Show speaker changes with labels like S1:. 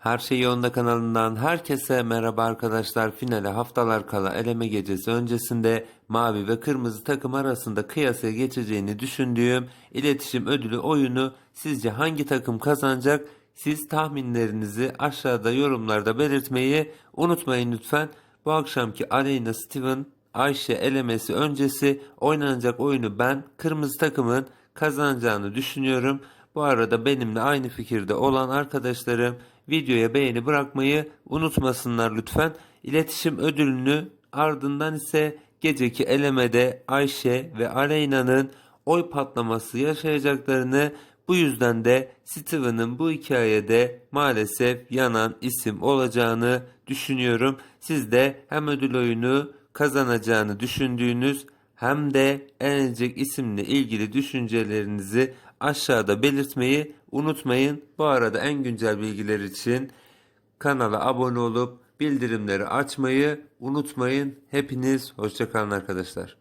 S1: Her Şey Yolunda kanalından herkese merhaba arkadaşlar. Finale haftalar kala eleme gecesi öncesinde mavi ve kırmızı takım arasında kıyasaya geçeceğini düşündüğüm iletişim ödülü oyunu sizce hangi takım kazanacak? Siz tahminlerinizi aşağıda yorumlarda belirtmeyi unutmayın lütfen. Bu akşamki Aleyna Steven Ayşe elemesi öncesi oynanacak oyunu ben kırmızı takımın kazanacağını düşünüyorum. Bu arada benimle aynı fikirde olan arkadaşlarım videoya beğeni bırakmayı unutmasınlar lütfen. İletişim ödülünü ardından ise geceki elemede Ayşe ve Aleyna'nın oy patlaması yaşayacaklarını bu yüzden de Steven'ın bu hikayede maalesef yanan isim olacağını düşünüyorum. Siz de hem ödül oyunu kazanacağını düşündüğünüz hem de elenecek isimle ilgili düşüncelerinizi aşağıda belirtmeyi unutmayın. Bu arada en güncel bilgiler için kanala abone olup bildirimleri açmayı unutmayın. Hepiniz hoşçakalın arkadaşlar.